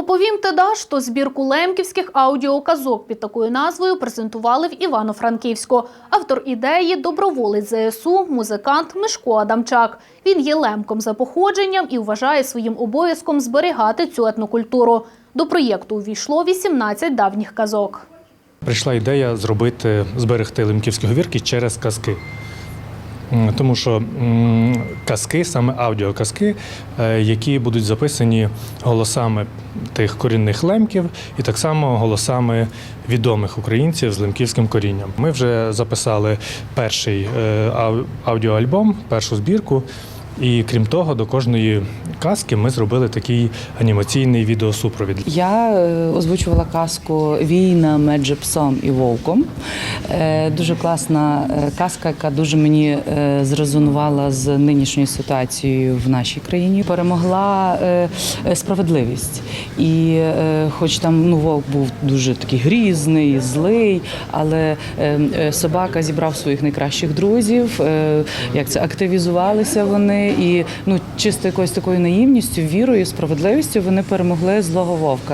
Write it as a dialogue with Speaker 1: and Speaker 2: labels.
Speaker 1: Оповім теда, що збірку лемківських аудіоказок під такою назвою презентували в Івано-Франківську. Автор ідеї – доброволець ЗСУ, музикант Мишко Адамчак. Він є лемком за походженням і вважає своїм обов'язком зберігати цю етнокультуру. До проєкту увійшло 18 давніх казок.
Speaker 2: Прийшла ідея зробити зберегти лемківські говірки через казки. Тому що казки, саме аудіоказки, е, які будуть записані голосами тих корінних лемків і так само голосами відомих українців з лемківським корінням. Ми вже записали перший е, аудіоальбом, першу збірку. І крім того, до кожної казки ми зробили такий анімаційний відеосупровід.
Speaker 3: Я е, озвучувала казку Війна між псом і вовком. Е, Дуже класна е, казка, яка дуже мені зрезонувала з нинішньою ситуацією в нашій країні. Перемогла справедливість. І хоч там ну, вовк був дуже такий грізний, злий, але собака зібрав своїх найкращих друзів, як це активізувалися вони, і ну чисто якоюсь такою наївністю, вірою, справедливістю вони перемогли злого вовка.